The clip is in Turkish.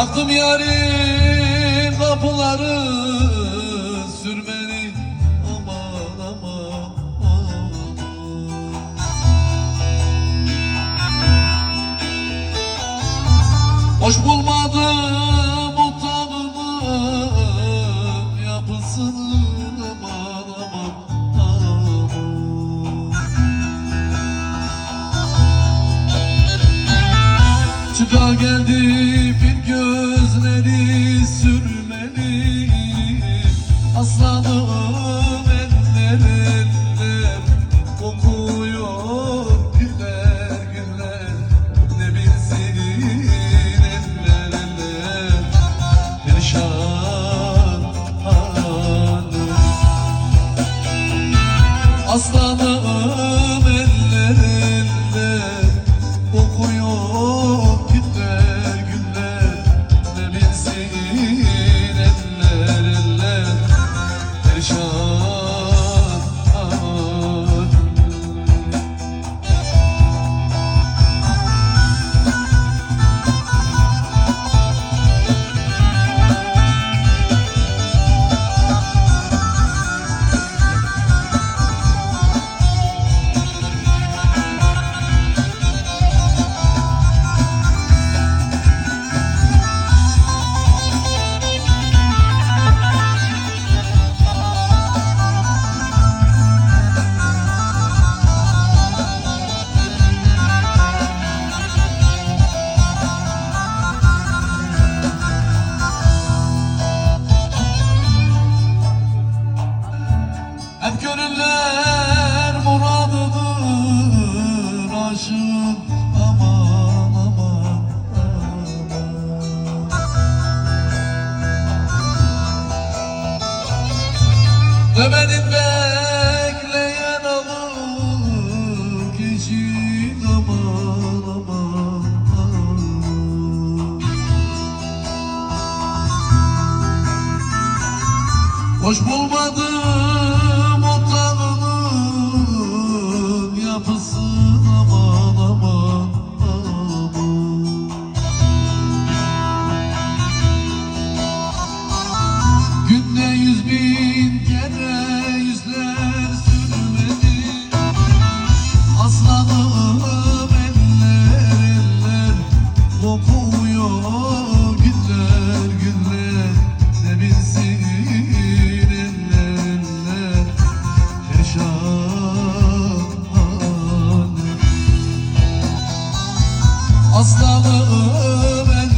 Taktım yarim kapıları sürmeni aman aman aman. Hoş bulmadım o tavırın yapısını aman aman aman. Çıka geldi Aslanım eller eller kokuyor güller güller Ne bilsin eller eller perişan Aslanım Ömerin bekleyen kişi aman aman. Aman Hoş bulmadım hastalığım